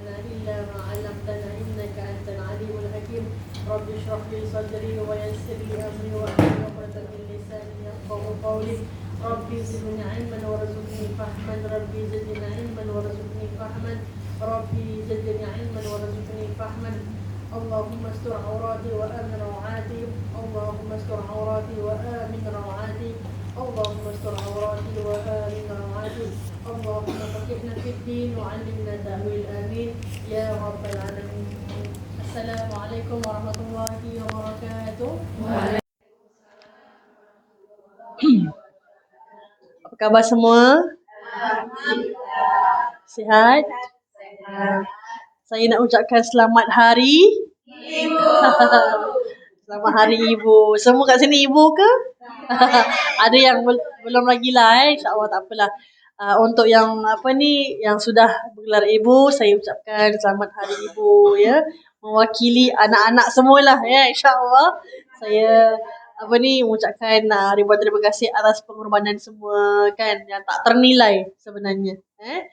لنا إلا ما علمتنا إنك أنت العليم الحكيم. رب اشرح لي صدري ويسر لي أمري واحلل عقدة من لساني يفقه قولي. ربي زدني علما وارزقني فهما. ربي زدني علما وارزقني فهما. ربي زدني علما وارزقني فهما. اللهم استر عوراتي وآمن روعاتي. اللهم استر عوراتي وآمن روعاتي. اللهم استر عوراتي وآمن روعاتي اللهم فقهنا في الدين وعلمنا تأويل آمين يا رب العالمين السلام عليكم ورحمة الله وبركاته Apa khabar semua? Sihat? Saya nak ucapkan selamat hari Ibu. selamat hari Ibu. Semua kat sini Ibu ke? Ada yang bel- belum lagi lah eh. InsyaAllah tak apalah. Uh, untuk yang apa ni yang sudah bergelar ibu saya ucapkan selamat hari ibu ya mewakili anak-anak semualah ya insyaallah saya apa ni mengucapkan uh, ribuan terima kasih atas pengorbanan semua kan yang tak ternilai sebenarnya eh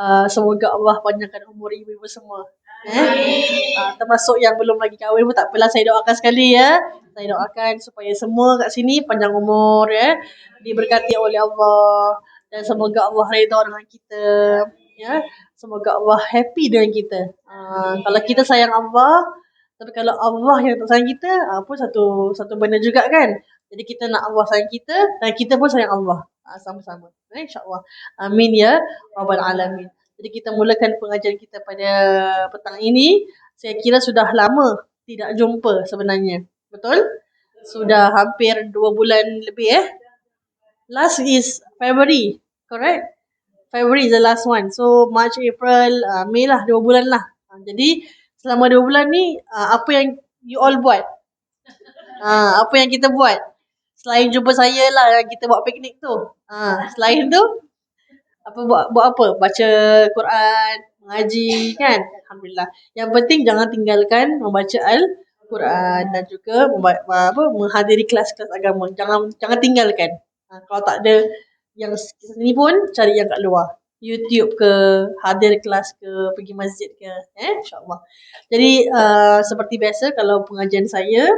uh, semoga Allah panjangkan umur ibu-ibu semua eh? Uh, termasuk yang belum lagi kahwin pun tak apalah saya doakan sekali ya. Saya doakan supaya semua kat sini panjang umur ya. Diberkati oleh Allah. Dan semoga Allah redha dengan kita ya. Semoga Allah happy dengan kita. Uh, kalau kita sayang Allah tapi kalau Allah yang tak sayang kita uh, pun satu satu benda juga kan. Jadi kita nak Allah sayang kita dan kita pun sayang Allah. Uh, sama-sama. Eh, insyaallah. Amin ya. Rabbal alamin jadi kita mulakan pengajian kita pada petang ini saya kira sudah lama tidak jumpa sebenarnya betul sudah hampir dua bulan lebih eh last is February, correct? February is the last one. So March, April, uh, May lah, dua bulan lah. Uh, jadi selama dua bulan ni, uh, apa yang you all buat? Uh, apa yang kita buat? Selain jumpa saya lah kita buat piknik tu. Uh, selain tu, apa buat buat apa? Baca Quran, mengaji kan? Alhamdulillah. Yang penting jangan tinggalkan membaca Al-Quran dan juga apa menghadiri kelas-kelas agama. Jangan jangan tinggalkan. Ha, kalau tak ada yang sini pun cari yang kat luar. YouTube ke, hadir kelas ke, pergi masjid ke, eh insyaAllah. Jadi uh, seperti biasa kalau pengajian saya,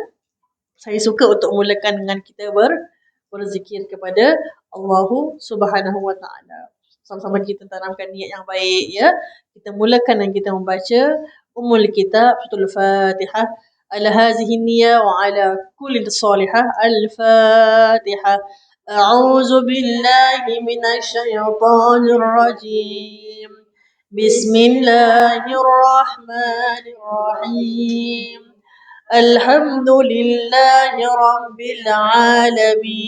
saya suka untuk mulakan dengan kita ber, berzikir kepada Allahu Subhanahu Wa Taala Sama-sama kita tanamkan niat yang baik ya. Kita mulakan dengan kita membaca Ummul Kitab Suratul Fatihah ala hazihi niyya wa ala kulli salihah al-Fatihah. أعوذ بالله من الشيطان الرجيم بسم الله الرحمن الرحيم الحمد لله رب العالمين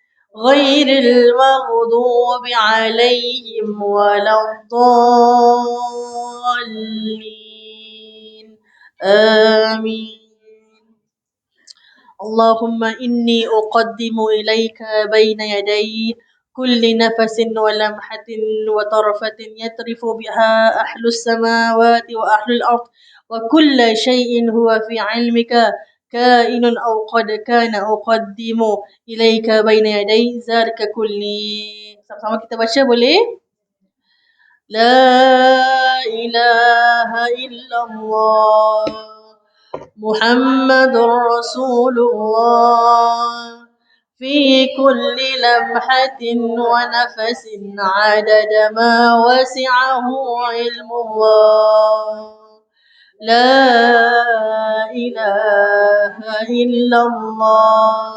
غير المغضوب عليهم ولا الضالين. آمين. اللهم إني أقدم إليك بين يدي كل نفس ولمحة وطرفة يترف بها أهل السماوات وأهل الأرض وكل شيء هو في علمك. كائن أو قد كان أقدم إليك بين يدي ذلك كله sama-sama kita baca boleh لا إله إلا الله محمد رسول الله في كل لمحة ونفس عدد ما وسعه علم الله لا إله إلا الله.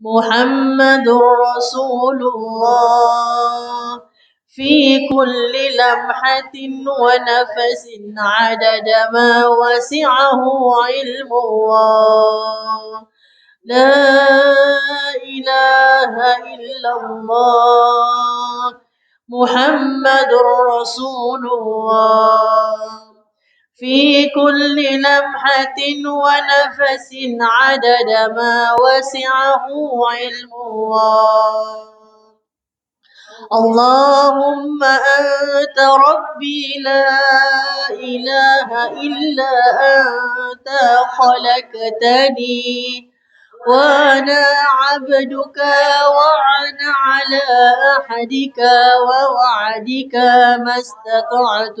محمد رسول الله. في كل لمحة ونفس عدد ما وسعه علم الله. لا إله إلا الله. محمد رسول الله. في كل لمحة ونفس عدد ما وسعه علم الله. اللهم أنت ربي لا إله إلا أنت خلقتني وأنا عبدك وأنا على أحدك ووعدك ما استطعت.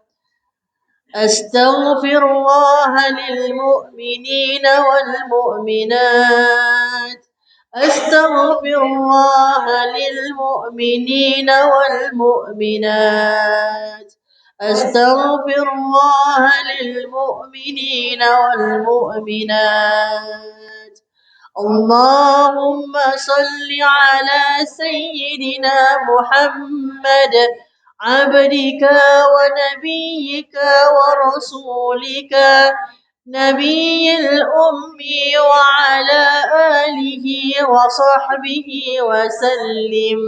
أستغفر الله للمؤمنين والمؤمنات. أستغفر الله للمؤمنين والمؤمنات. أستغفر الله للمؤمنين والمؤمنات. اللهم صل على سيدنا محمد عبدك ونبيك ورسولك نبي الأمي وعلى آله وصحبه وسلم.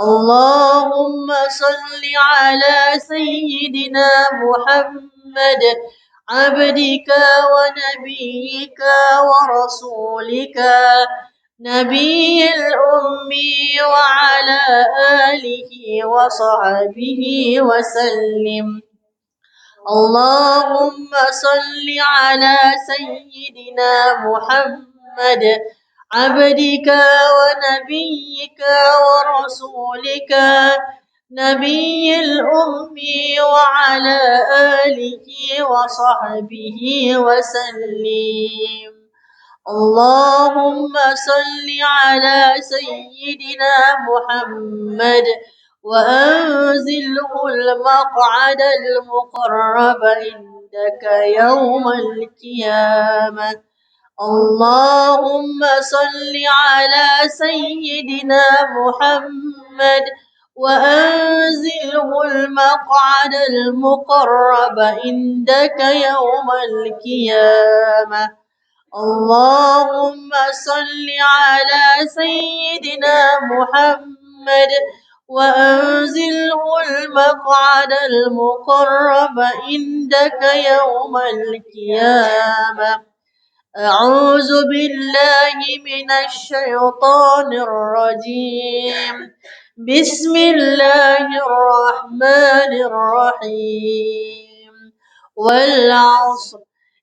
اللهم صل على سيدنا محمد عبدك ونبيك ورسولك. نبي الأمي وعلى آله وصحبه وسلم. اللهم صل على سيدنا محمد عبدك ونبيك ورسولك نبي الأمي وعلى آله وصحبه وسلم. اللهم صل على سيدنا محمد وأنزله المقعد المقرب عندك يوم القيامة. اللهم صل على سيدنا محمد وأنزله المقعد المقرب عندك يوم القيامة. اللهم صل على سيدنا محمد وأنزله المقعد المقرب عندك يوم القيامة. أعوذ بالله من الشيطان الرجيم. بسم الله الرحمن الرحيم. والعصر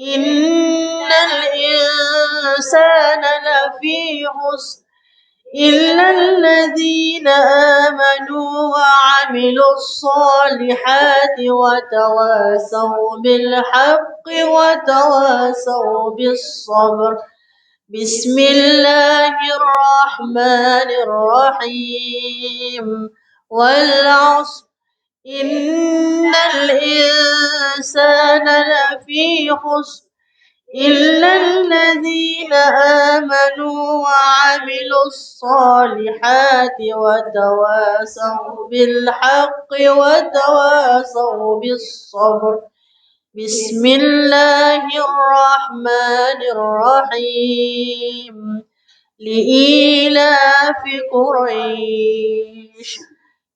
إن الإنسان لفي خسر إلا الذين آمنوا وعملوا الصالحات وتواصوا بالحق وتواصوا بالصبر بسم الله الرحمن الرحيم والعصر إن الإنسان لفي خسر إلا الذين آمنوا وعملوا الصالحات وتواصوا بالحق وتواصوا بالصبر بسم الله الرحمن الرحيم لإيلاف قريش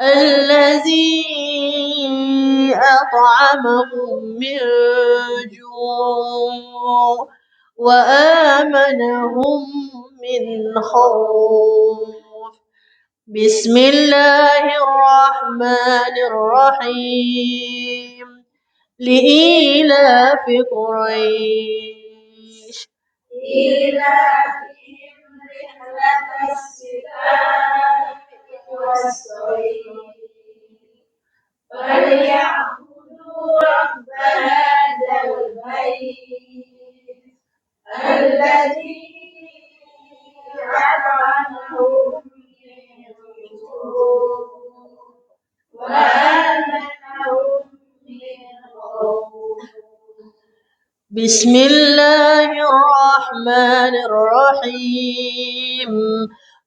الذي أطعمهم من جوع وآمنهم من خوف. بسم الله الرحمن الرحيم. لإيلاف قريش. إيلافهم رحلة الشتاء فليعبدوا رب هذا البيت الذي أطعمهم من جوع بسم الله الرحمن الرحيم.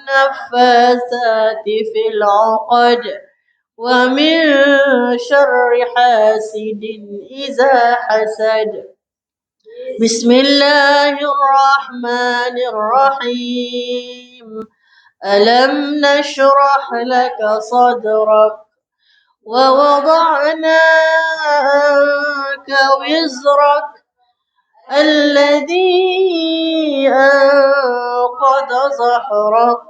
النفاثات في العقد ومن شر حاسد إذا حسد. بسم الله الرحمن الرحيم. ألم نشرح لك صدرك ووضعنا عنك وزرك الذي أنقض ظهرك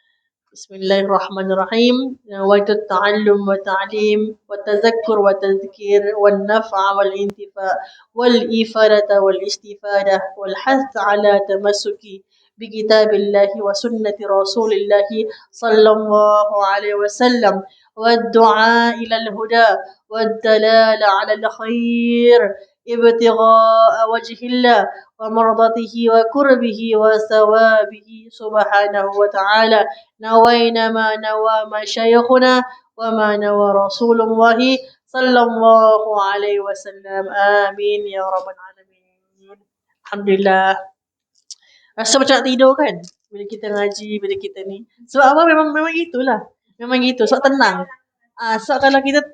بسم الله الرحمن الرحيم نويت التعلم والتعليم والتذكر والتذكير والنفع والانتفاع والإفادة والاستفادة والحث على تمسك بكتاب الله وسنة رسول الله صلى الله عليه وسلم والدعاء إلى الهدى والدلال على الخير ابتغاء وجه الله ومرضته وكربه وثوابه سبحانه وتعالى نوينا ما نوى مشايخنا وما نوى رسول الله صلى الله عليه وسلم آمين يا رب العالمين الحمد لله Rasa macam nak tidur kan Bila kita ngaji Bila kita ni Sebab apa memang Memang gitulah Memang gitu Sebab tenang ah, Sebab kalau kita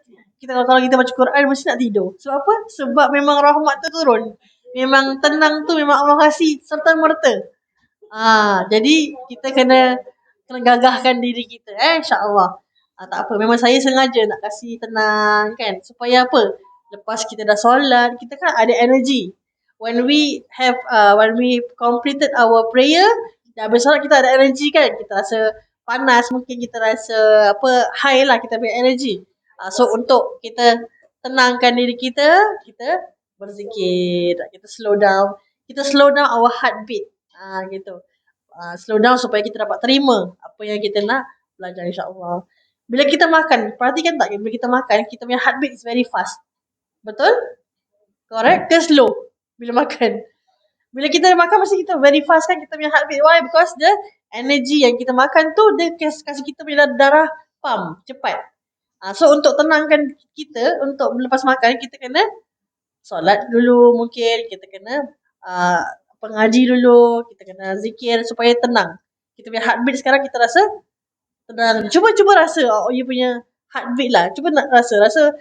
kita kalau kita baca Quran mesti nak tidur. Sebab apa? Sebab memang rahmat tu turun. Memang tenang tu memang Allah kasih serta merta. Ah, jadi kita kena kena gagahkan diri kita eh insya-Allah. Ah, tak apa memang saya sengaja nak kasih tenang kan supaya apa? Lepas kita dah solat, kita kan ada energy. When we have uh, when we completed our prayer, dah habis solat kita ada energy kan? Kita rasa panas mungkin kita rasa apa high lah kita punya energy. Uh, so untuk kita tenangkan diri kita, kita berzikir. Kita slow down. Kita slow down our heartbeat. Ah gitu. Ah slow down supaya kita dapat terima apa yang kita nak belajar insya-Allah. Bila kita makan, perhatikan tak bila kita makan, kita punya heartbeat is very fast. Betul? Correct? Ke slow bila makan? Bila kita makan mesti kita very fast kan kita punya heartbeat. Why? Because the energy yang kita makan tu dia kas- kasih kita punya darah pump cepat. Ah, so untuk tenangkan kita untuk lepas makan kita kena solat dulu mungkin kita kena uh, pengaji dulu kita kena zikir supaya tenang. Kita punya heartbeat sekarang kita rasa tenang. Cuba cuba rasa oh, you punya heartbeat lah. Cuba nak rasa rasa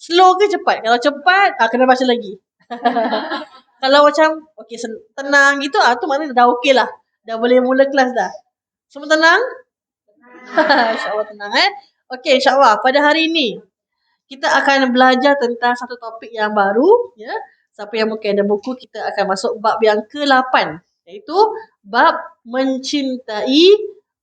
slow ke cepat? Kalau cepat ah kena baca lagi. Kalau macam okay sen- tenang gitu ah tu maknanya dah okey lah. Dah boleh mula kelas dah. Semua tenang? InsyaAllah tenang eh. Okey, insyaAllah pada hari ini kita akan belajar tentang satu topik yang baru. Ya. Siapa yang mungkin ada buku, kita akan masuk bab yang ke-8. Iaitu bab mencintai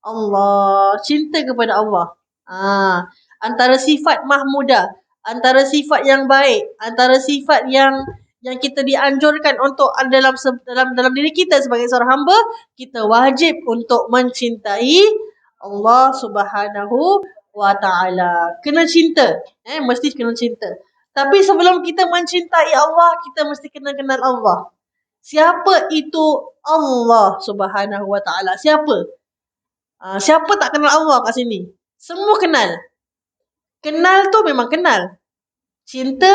Allah. Cinta kepada Allah. Ah, antara sifat mahmudah. Antara sifat yang baik. Antara sifat yang yang kita dianjurkan untuk dalam dalam dalam diri kita sebagai seorang hamba, kita wajib untuk mencintai Allah Subhanahu wa taala. Kena cinta. Eh mesti kena cinta. Tapi sebelum kita mencintai Allah, kita mesti kena kenal Allah. Siapa itu Allah Subhanahu wa taala? Siapa? Uh, siapa tak kenal Allah kat sini? Semua kenal. Kenal tu memang kenal. Cinta,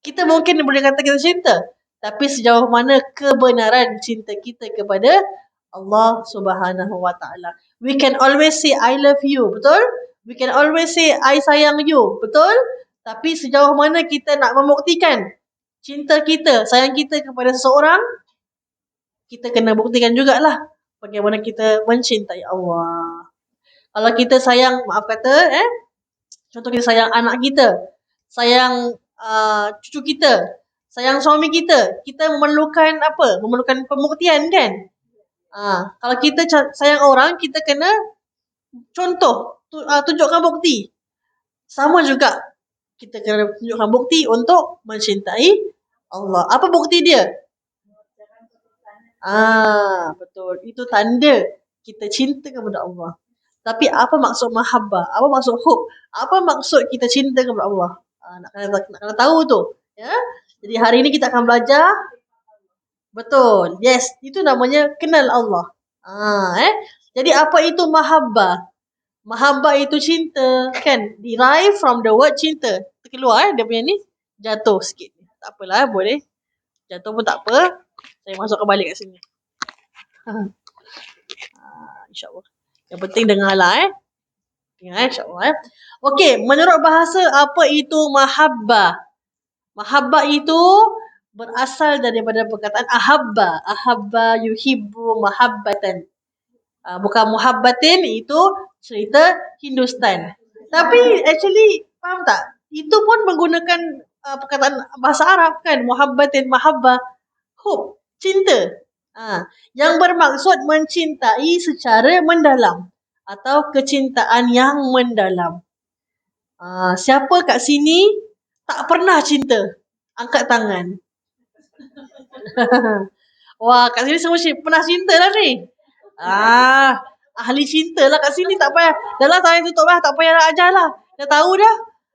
kita mungkin boleh kata kita cinta. Tapi sejauh mana kebenaran cinta kita kepada Allah Subhanahu wa taala. We can always say I love you, betul? We can always say I sayang you, betul? Tapi sejauh mana kita nak membuktikan cinta kita, sayang kita kepada seseorang, kita kena buktikan jugalah bagaimana kita mencintai Allah. Kalau kita sayang, maaf kata, eh, contoh kita sayang anak kita, sayang uh, cucu kita, sayang suami kita, kita memerlukan apa? Memerlukan pembuktian kan? Uh, kalau kita sayang orang, kita kena contoh, uh, tunjukkan bukti. Sama juga, kita kena tunjukkan bukti untuk mencintai Allah. Apa bukti dia? Ah, betul. Itu tanda kita cinta kepada Allah. Tapi apa maksud mahabbah? Apa maksud hub? Apa maksud kita cinta kepada Allah? Ah, nak kena nak kena tahu tu. Ya. Jadi hari ini kita akan belajar betul. Yes, itu namanya kenal Allah. Ah, eh. Jadi apa itu mahabbah? Mahabbah itu cinta, kan? Derive from the word cinta. Terkeluar eh dia punya ni jatuh sikit. Tak apalah, boleh. Jatuh pun tak apa. Saya masukkan balik kat sini. Ha. Ah, InsyaAllah. Yang penting dengarlah eh. Dengar eh, insyaAllah eh. Okey, menurut bahasa apa itu mahabbah? Mahabbah itu berasal daripada perkataan ahabba. Ahabba yuhibbu mahabbatan. Uh, bukan muhabbatin itu cerita Hindustan. Tapi actually faham tak? Itu pun menggunakan uh, perkataan bahasa Arab kan. Muhabbatin, mahabbah. Hub, cinta. Ha, yang bermaksud mencintai secara mendalam atau kecintaan yang mendalam. Ha, siapa kat sini tak pernah cinta? Angkat tangan. Wah, kat sini semua pernah cinta lah ni. Ah, ahli cinta lah kat sini tak payah. Dah lah tangan tutup lah, tak payah nak ajar lah. Dah tahu dah.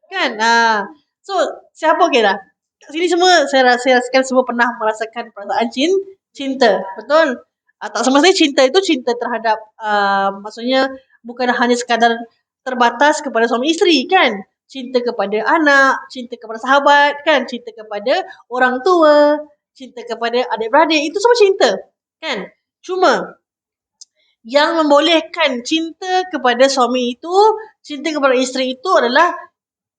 Kan? Ah. So, siapa okey dah? Kat sini semua saya rasa saya rasakan semua pernah merasakan perasaan cin, cinta. Betul? Ah, tak semestinya cinta itu cinta terhadap uh, maksudnya bukan hanya sekadar terbatas kepada suami isteri kan? Cinta kepada anak, cinta kepada sahabat kan? Cinta kepada orang tua, cinta kepada adik-beradik, itu semua cinta. Kan? Cuma yang membolehkan cinta kepada suami itu, cinta kepada isteri itu adalah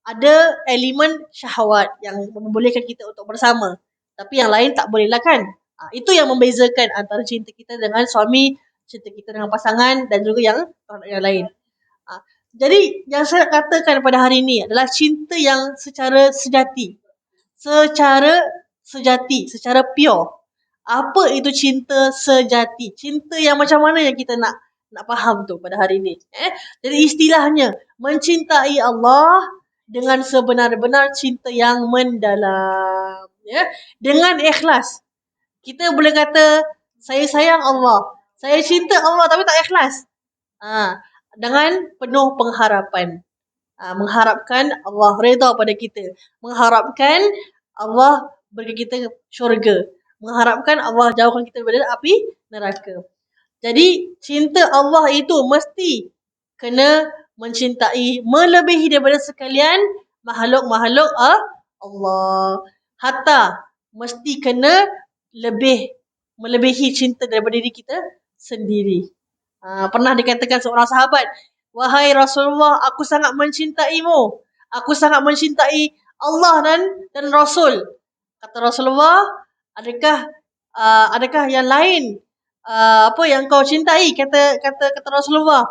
ada elemen syahwat yang membolehkan kita untuk bersama. Tapi yang lain tak boleh lah kan? Ha, itu yang membezakan antara cinta kita dengan suami, cinta kita dengan pasangan dan juga yang yang lain. Ha, jadi yang saya nak katakan pada hari ini adalah cinta yang secara sejati. Secara sejati, secara pure. Apa itu cinta sejati? Cinta yang macam mana yang kita nak nak faham tu pada hari ini. Eh? Jadi istilahnya mencintai Allah dengan sebenar-benar cinta yang mendalam. Ya, dengan ikhlas. Kita boleh kata saya sayang Allah, saya cinta Allah tapi tak ikhlas. Ha, dengan penuh pengharapan. Ha, mengharapkan Allah redha pada kita. Mengharapkan Allah beri kita syurga. Mengharapkan Allah jauhkan kita daripada api neraka. Jadi cinta Allah itu mesti kena mencintai melebihi daripada sekalian makhluk-makhluk ah, Allah. Hatta mesti kena lebih melebihi cinta daripada diri kita sendiri. Ha, pernah dikatakan seorang sahabat, Wahai Rasulullah, aku sangat mencintaimu. Aku sangat mencintai Allah dan dan Rasul. Kata Rasulullah, adakah uh, adakah yang lain uh, apa yang kau cintai? Kata kata kata Rasulullah.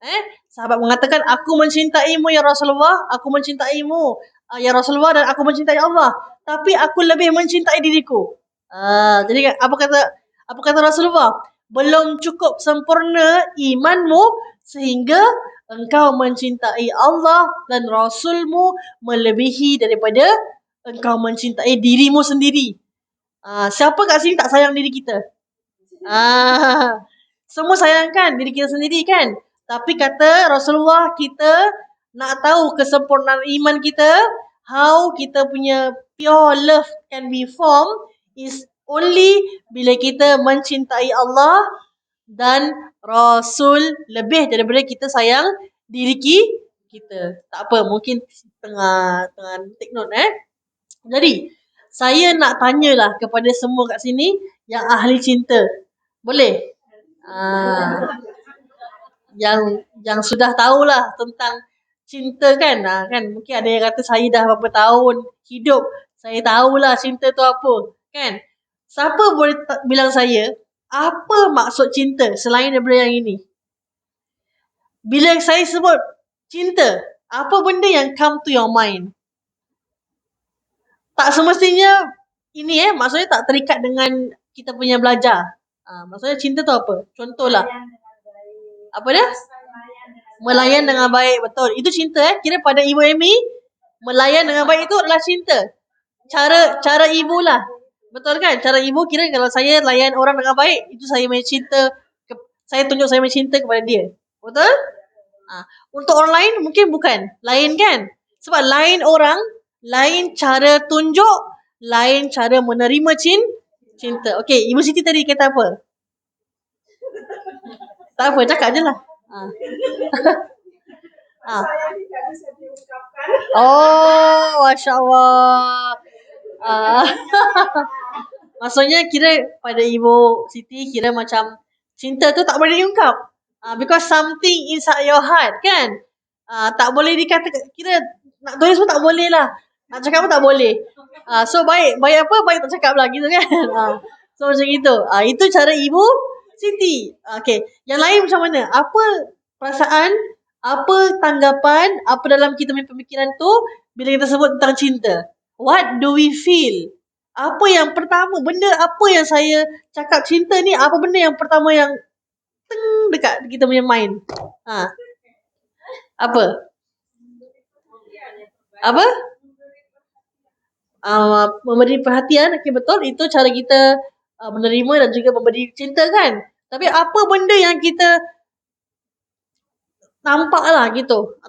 Eh, sahabat mengatakan, aku mencintaimu ya Rasulullah, aku mencintaimu uh, ya Rasulullah dan aku mencintai Allah. Tapi aku lebih mencintai diriku. Uh, jadi apa kata apa kata Rasulullah? Belum cukup sempurna imanmu sehingga engkau mencintai Allah dan Rasulmu melebihi daripada engkau mencintai dirimu sendiri. Uh, siapa kat sini tak sayang diri kita? Ah, semua sayangkan diri kita sendiri kan? Tapi kata Rasulullah kita nak tahu kesempurnaan iman kita, how kita punya pure love can be formed is only bila kita mencintai Allah dan Rasul lebih daripada kita sayang diri kita. Tak apa, mungkin tengah tengah take note eh. Jadi, saya nak tanyalah kepada semua kat sini yang ahli cinta. Boleh? Ah, yang yang sudah tahulah tentang cinta kan. Ah, kan mungkin ada yang kata saya dah berapa tahun hidup, saya tahulah cinta tu apa, kan? Siapa boleh bilang saya apa maksud cinta selain daripada yang ini? Bila saya sebut cinta, apa benda yang come to your mind? Tak semestinya ini eh, maksudnya tak terikat dengan kita punya belajar. Ha, maksudnya cinta tu apa? Contohlah. Apa dia? Melayan dengan baik. Betul. Itu cinta eh. Kira pada Ibu Amy, melayan dengan baik itu adalah cinta. Cara cara ibu lah. Betul kan? Cara ibu kira kalau saya layan orang dengan baik, itu saya punya cinta. Saya tunjuk saya punya cinta kepada dia. Betul? Ha. Untuk orang lain mungkin bukan. Lain kan? Sebab lain orang, lain cara tunjuk, lain cara menerima cin, cinta. Okey, Ibu Siti tadi kata apa? tak apa, cakap je lah. Ha. ha. Oh, Masya Allah. Uh, maksudnya kira pada Ibu Siti kira macam cinta tu tak boleh diungkap. Uh, because something inside your heart kan. Uh, tak boleh dikata kira nak tulis pun tak boleh lah. Nak cakap pun tak boleh. Uh, so baik, baik apa? Baik tak cakap lah gitu kan. Uh, so macam itu. Uh, itu cara Ibu Siti. Uh, okay. Yang lain macam mana? Apa perasaan? Apa tanggapan? Apa dalam kita punya pemikiran tu bila kita sebut tentang cinta? What do we feel? Apa yang pertama, benda apa yang saya cakap cinta ni, apa benda yang pertama yang teng dekat kita punya mind? Ha. Apa? Apa? Uh, memberi perhatian, okay, betul. Itu cara kita uh, menerima dan juga memberi cinta kan? Tapi apa benda yang kita nampak lah gitu.